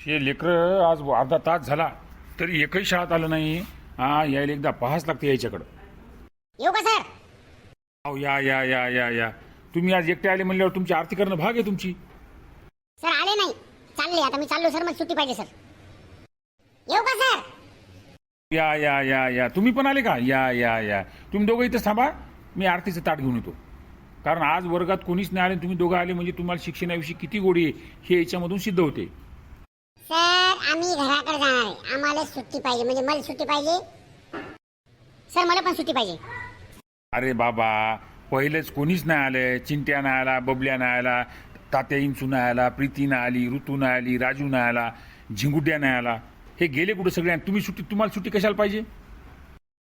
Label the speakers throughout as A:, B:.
A: हे लेकरं आज अर्धा तास झाला तरी एकही शाळेत आलं नाही. हा यायला एकदा पाहाच लागते यायच्याकडं
B: येऊ का सर?
A: अहो या या या या या. तुम्ही आज एकटे आले म्हणल्यावर तुमची आरती करणं भाग आहे तुमची.
B: सर आले नाही. चालले आता मी चाललो सर मग सुट्टी पाहिजे सर. येऊ का सर?
A: या या या या. तुम्ही पण आले का? या या या. तुम्ही दोघं इथंच थांबा. मी आरतीचं ताट घेऊन येतो. कारण आज वर्गात कोणीच नाही आले तुम्ही दोघं आले म्हणजे तुम्हाला शिक्षणाविषयी किती गोडी आहे हे याच्यामधून सिद्ध होते.
B: सर आम्ही घराकडे जाणार आहे. आम्हाला सुट्टी पाहिजे. म्हणजे मला सुट्टी पाहिजे. सर मला पण सुट्टी पाहिजे.
A: अरे बाबा पहिलेच कोणीच नाही आलं. चिंट्या नाही आला बबल्या नाही आला तात्या इंचू नाही आला प्रीती नाही आली ऋतू नाही आली राजू नाही आला झिंगुट्या नाही आला. हे गेले कुठं सगळे? आणि तुम्ही सुट्टी तुम्हाला सुट्टी कशाला पाहिजे?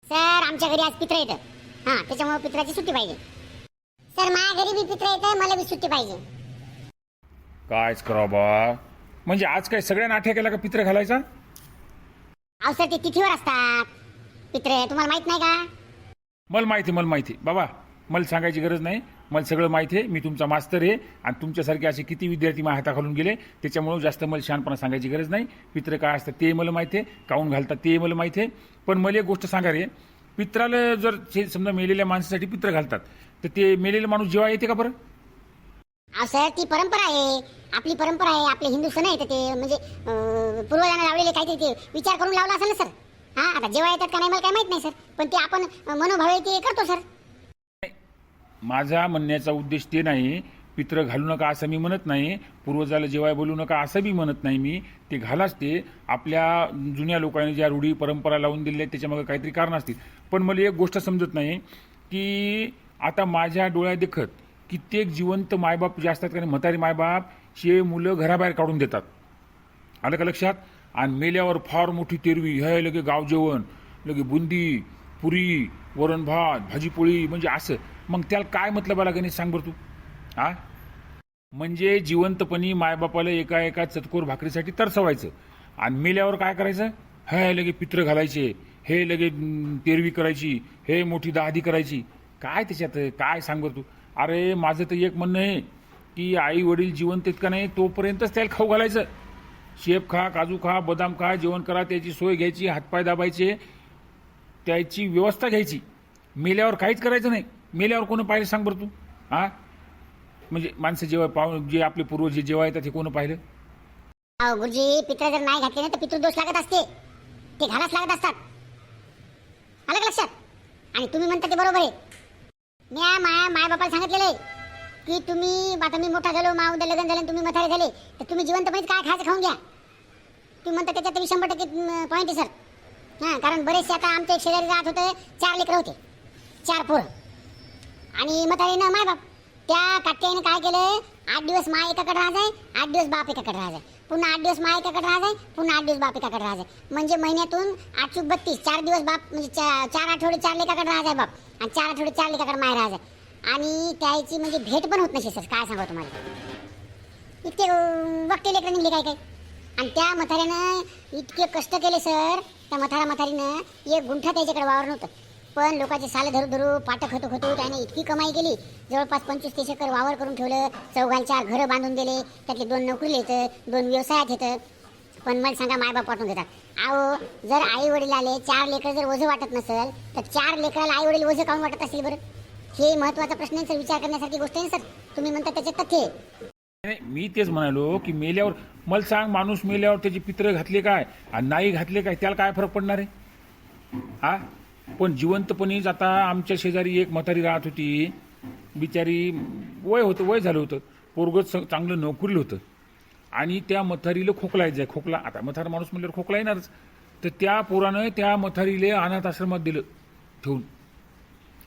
B: सर आमच्या घरी आज पित्र येतं. हां त्याच्यामुळे पित्राची सुट्टी पाहिजे. सर माझ्या घरी बी पित्र येतं मला बी सुट्टी पाहिजे.
A: कायच करावं बा म्हणजे आज काय सगळ्यांना आठ्या केला का पित्र घालायचा?
B: अहो सर ते तिथीवर असतात. पित्र तुम्हाला माहीत नाही का?
A: मला माहिती मला माहिती. बाबा मला सांगायची गरज नाही. मला सगळं माहिती आहे. मी तुमचा मास्तर आहे. आणि तुमच्यासारखे असे किती विद्यार्थी माझ्या हाताखालून गेले त्याच्यामुळे जास्त मला शहाणपणा सांगायची गरज नाही. पित्र काय असतं ते मला माहिती आहे. काऊन घालतात ते मला माहिती आहे. पण मला एक गोष्ट सांगा रे. पित्राला जर जे समजा मेलेल्या माणसासाठी पित्र घालतात तर ते मेलेला माणूस जेव्हा येते का बरं?
B: सर ती परंपरा आहे. आपली परंपरा आहे आपले हिंदू सण आहे ते म्हणजे पूर्वजांना लावलेले काहीतरी ते विचार करून लावला असेल ना सर? हा आता जेव्हा येतात का नाही मला काय माहीत नाही सर. पण ते आपण अं, मनोभावे ते करतो सर.
A: माझा म्हणण्याचा उद्देश ते नाही पित्र घालू नका असं मी म्हणत नाही पूर्वजाला जेवाय बोलू नका असं मी म्हणत नाही मी. ते घालाच ते. आपल्या जुन्या लोकांनी ज्या रूढी परंपरा लावून दिल्या आहेत त्याच्यामागे काहीतरी कारण असतील. पण मला एक गोष्ट समजत नाही की आता माझ्या डोळ्या देखत कित्येक जिवंत मायबाप जे असतात कारण म्हातारी मायबाप हे मुलं घराबाहेर काढून देतात. आलं का लक्षात? आणि मेल्यावर फार मोठी तेरवी हे लगे गाव जेवण लगे बुंदी पुरी वरण भात भाजीपोळी म्हणजे असं. मग त्याला काय मतलब आला गणेश सांग बरं तू? आ? म्हणजे जिवंतपणी मायबापाला एका एका चतकोर भाकरीसाठी तरसवायचं. आणि मेल्यावर काय करायचं? हे लगे पित्र घालायचे हे लगे तेरवी करायची हे मोठी दहादी करायची. काय त्याच्यात काय सांग बरं तू? अरे माझं तर एक म्हणणं आहे की आई वडील जिवंत आहेत का नाही तोपर्यंतच त्याला खाऊ घालायचं. शेप खा काजू खा बदाम खा जेवण करा त्याची सोय घ्यायची हातपाय दाबायचे त्याची व्यवस्था घ्यायची. मेल्यावर काहीच करायचं नाही. मेल्यावर कोण पाहिलं सांग बरं तू? हा? म्हणजे माणसं जेव्हा पाहून जे आपले पूर्वज जे जेव्हा येतात ते कोण पाहिलं?
B: अहो गुरुजी पित्र जर नाही घातले ना तर पितृदोष लागत असते. ते घालाच लागत असतात. आलं लक्षात? आणि तुम्ही म्हणता ते बरोबर आहे. मी माया माय बापाला सांगितलेलं की तुम्ही आता मी मोठा झालो मा उद्या लग्न झालं तुम्ही मथारे झाले तर तुम्ही जिवंतपणेच काय खायचं खाऊन घ्या. तुम्ही म्हणता त्याच्यात तरी शंभर टक्के पॉईंट आहे सर हां कारण बरेचसे आता आमच्या एक शेजारी राहत होते चार लेकरं होते चार पोरं. आणि म्हातारीनं माय बाप त्या काट्याने काय केलं आठ दिवस माय एकाकडे राहायचंय आठ दिवस बाप एकाकडे राहायचंय पुन्हा आठ दिवस माय एकाकडे राहायचंय पुन्हा आठ दिवस बाप एकाकडे राहायचंय. म्हणजे महिन्यातून आठ बत्तीस चार दिवस बाप म्हणजे चार आठवडे चार लेकाकडे राहायचंय बाप. आणि चार आठवडे चार लेकाकडे माय राहायचंय. आणि त्याची म्हणजे भेट पण होत नसे सर. काय सांगा तुम्हाला? इतके वक्ते लेकर निघले काय काय? आणि त्या मथाऱ्यानं इतके कष्ट केले सर. त्या मथारा मथारीनं एक गुंठा त्याच्याकडे वावर नव्हतं पण लोकांचे साले धरू धरू पाटक होतो होतो त्याने इतकी कमाई केली. जवळपास पंचवीस तीस एकर वावर करून ठेवलं चौघांच्या घरं बांधून दिले त्यातले दोन नोकरी येतं दोन व्यवसायात येतं. पण मला सांगा मायबाप पाठवून देतात अहो जर आई वडील आले चार लेकर जर ओझं वाटत नसेल तर चार लेकराला आई वडील ओझं काऊन वाटत असेल बरं? हे महत्त्वाचा प्रश्न आहे सर विचार करण्यासारखी गोष्ट आहे ना सर? तुम्ही म्हणता त्याच्यात तथ्य
A: नाही, मी तेच म्हणालो की मेल्यावर मला सांग माणूस मेल्यावर त्याची पित्र घातले काय? आणि नाही घातले काय त्याला काय फरक पडणार आहे? हा? पण जिवंतपणीच आता आमच्या शेजारी एक म्हातारी राहत होती. बिचारी वय होतं वय झालं होतं. पोरगत चांगलं नोकरीला होतं. आणि त्या मथारीला खोकला यायचा खोकला. आता मथार माणूस म्हणल्यावर खोकला येणारच. तर त्या पोरानं त्या मथारीला अनाथ आश्रमात दिलं ठेवून.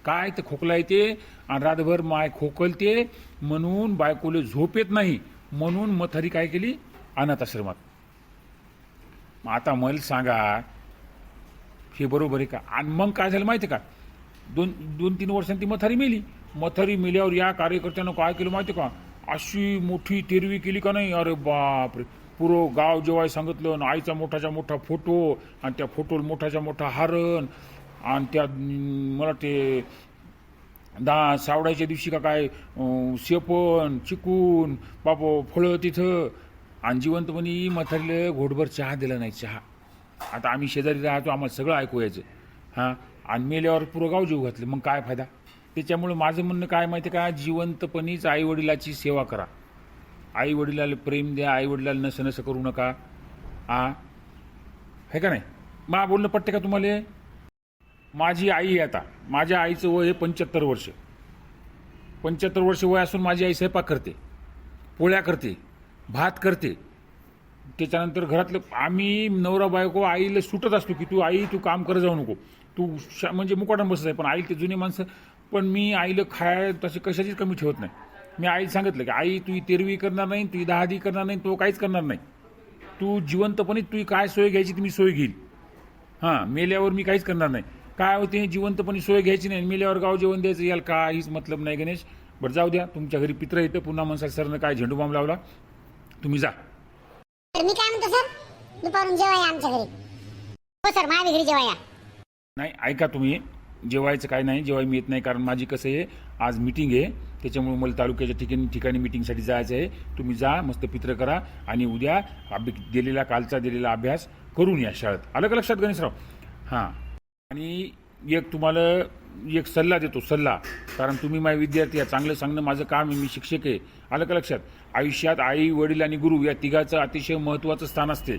A: काय तर खोकला येते आणि रातभर माय खोकलते म्हणून बायकोले झोप येत नाही. म्हणून मथारी काय केली? अनाथ आश्रमात. मग आता मला सांगा हे बरोबर आहे का? आणि मग काय झालं माहिती आहे का? दोन दोन तीन वर्षांनी ती मथारी मेली. मथारी मेल्यावर या कार्यकर्त्यानं काय केलं माहिती आहे का? अशी मोठी तेरवी केली का नाही? अरे बापरे. पुरं गाव जेव्हा सांगितलं आणि आईचा मोठाच्या मोठा फोटो आणि त्या फोटोला मोठाच्या मोठा हरण आणि त्या मला ते दा सावडायच्या दिवशी का काय शेपण चिकून बाप फळं तिथं. आणि जिवंतपणी मथारीला घोटभर चहा दिला नाही चहा. आता आम्ही शेजारी राहतो आम्हाला सगळं ऐकू यायचं. हां? आणि मेल्यावर पुरं गाव जीव घातले. मग काय फायदा? त्याच्यामुळं माझं म्हणणं काय माहिती का? जिवंतपणीच आईवडिलाची सेवा करा. आई वडिलाला प्रेम द्या आई वडिलाला नसं नसं करू नका. आ हे का नाही? मा बोलणं पटते का तुम्हाला माझी आई आहे आता. माझ्या आईचं वय हे पंच्याहत्तर वर्ष. पंच्याहत्तर वर्ष वय असून माझी आई स्वयंपाक करते पोळ्या करते भात करते. त्याच्यानंतर घरातलं आम्ही नवरा बायको आईला सुटत असतो की तू आई तू काम करत जाऊ नको. तू शा म्हणजे मुकाटन बसत आहे पण आई ते जुने माणसं पण मी आईला खाय तशी कशाचीच कमी ठेवत नाही. मी आईला सांगितलं की आई तू तेरवी करणार नाही तू दहादी करणार नाही तो काहीच करणार नाही. तू जिवंतपणे तू काय सोय घ्यायची ती मी सोय घेईल. हां मेल्यावर मी काहीच करणार नाही. काय होते जिवंतपणे सोय घ्यायची नाही मेल्यावर गाव जेवण द्यायचं याला काहीच मतलब नाही गणेश. बरं जाऊ द्या तुमच्या घरी पित्र येतं पुन्हा मनसाल सरनं काय झेंडू बांब लावला. तुम्ही जा.
B: तर मी काय म्हणतो सर? दुपारून जेवाया आमच्या घरी. हो सर माझ्या घरी जेवाया
A: नाही ऐका तुम्ही. जेवायचं काय नाही जेव्हा मी येत नाही कारण माझी कसं आहे आज मीटिंग आहे. त्याच्यामुळे मला तालुक्याच्या ठिकाणी ठिकाणी मीटिंगसाठी जायचं आहे. तुम्ही जा मस्त पित्र करा आणि उद्या अभ्य दिलेला कालचा दिलेला अभ्यास करून या शाळेत. आलं का लक्षात गणेशराव? हां. आणि एक तुम्हाला एक सल्ला देतो सल्ला. कारण तुम्ही माझे विद्यार्थी आहे चांगलं सांगणं माझं काम आहे मी शिक्षक आहे. आलं का लक्षात? आयुष्यात आई वडील आणि गुरु या तिघाचं अतिशय महत्त्वाचं स्थान असते.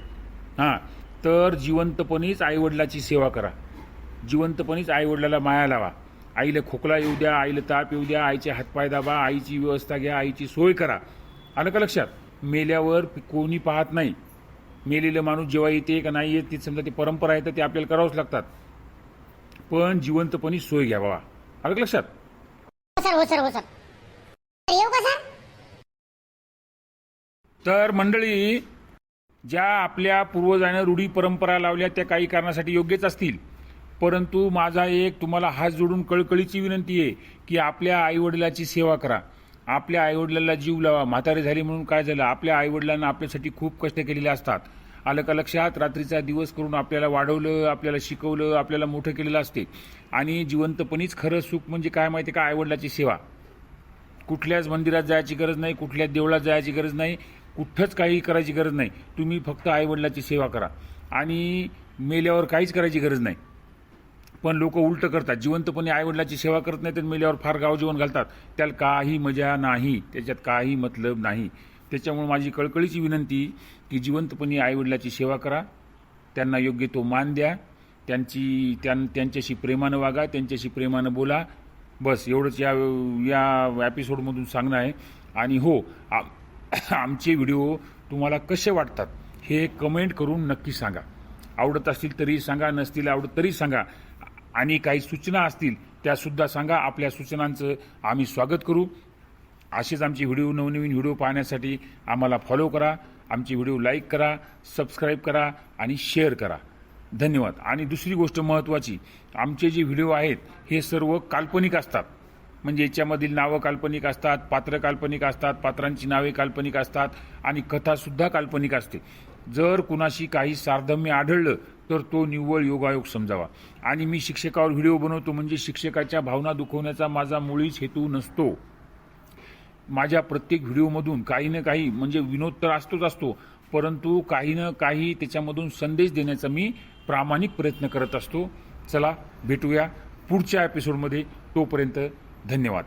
A: हां. तर जिवंतपणीच आईवडिलाची सेवा करा. जिवंतपणीच आईवडिलाला माया लावा. आईला खोकला येऊ द्या आईला ताप येऊ द्या आईचे हातपाय दाबा आईची व्यवस्था घ्या आईची सोय करा. आलं का लक्षात? मेल्यावर कोणी पाहत नाही. मेलेलं माणूस जेव्हा येते का नाही येत ती समजा ती परंपरा आहे तर ते आपल्याला करावंच लागतात. पण जिवंतपणी सोय घ्या बाबा. आलं का लक्षात?
B: हो सर हो सर हो सर. तर येऊ का सर?
A: तर मंडळी ज्या आपल्या पूर्वजांनी रूढी परंपरा लावल्या त्या काही कारणासाठी योग्यच असतील. परंतु माझा एक तुम्हाला हात जोडून कळकळीची विनंती आहे की आपल्या आईवडिलाची सेवा करा. आपल्या आईवडिलाला जीव लावा. म्हातारे झाले म्हणून काय झालं? आपल्या आईवडिलांना आपल्यासाठी खूप कष्ट केलेले असतात. आलं का लक्षात रात्रीचा दिवस करून आपल्याला वाढवलं आपल्याला शिकवलं आपल्याला मोठं केलेलं असते. आणि जिवंतपणीच खरं सुख म्हणजे काय माहिती आहे का? आईवडिलाची सेवा. कुठल्याच मंदिरात जायची गरज नाही कुठल्याच देवळात जायची गरज नाही कुठंच काही करायची गरज नाही. तुम्ही फक्त आईवडिलाची सेवा करा. आणि मेल्यावर काहीच करायची गरज नाही. पण लोक उलटं करतात. जिवंतपणे आईवडिलाची सेवा करत नाही तर मेल्यावर फार गाव जेवण घालतात. त्याला काही मजा नाही. त्याच्यात काही मतलब नाही. त्याच्यामुळे माझी कळकळीची विनंती की जिवंतपणे आईवडिलाची सेवा करा. त्यांना योग्य तो मान द्या. त्यांची त्यां त्यांच्याशी प्रेमानं वागा त्यांच्याशी प्रेमानं बोला. बस एवढंच या या एपिसोडमधून सांगणं आहे. आणि हो आ- आमचे व्हिडिओ तुम्हाला कसे वाटतात हे कमेंट करून नक्की सांगा. आवडत असतील तरी सांगा नसतील आवडत तरी सांगा. आणि काही सूचना असतील त्यासुद्धा सांगा. आपल्या सूचनांचं आम्ही स्वागत करू. असेच आमचे व्हिडिओ नवनवीन व्हिडिओ पाहण्यासाठी आम्हाला फॉलो करा आमचे व्हिडिओ लाईक करा सबस्क्राईब करा आणि शेअर करा. धन्यवाद. आणि दुसरी गोष्ट महत्त्वाची आमचे जे व्हिडिओ आहेत हे सर्व काल्पनिक असतात. म्हणजे याच्यामधील नावं काल्पनिक असतात पात्र काल्पनिक असतात पात्रांची नावे काल्पनिक असतात आणि कथासुद्धा काल्पनिक असते. जर कुणाशी काही सार्धम्य आढळलं तर तो निव्वळ योगायोग समजावा. आणि मी शिक्षकावर व्हिडिओ बनवतो म्हणजे शिक्षकाच्या भावना दुखवण्याचा माझा मुळीच हेतू नसतो. माझ्या प्रत्येक व्हिडिओमधून काही ना काही म्हणजे विनोद तर असतोच असतो परंतु काही ना काही त्याच्यामधून संदेश देण्याचा मी प्रामाणिक प्रयत्न करत असतो. चला भेटूया पुढच्या एपिसोडमध्ये तोपर्यंत धन्यवाद.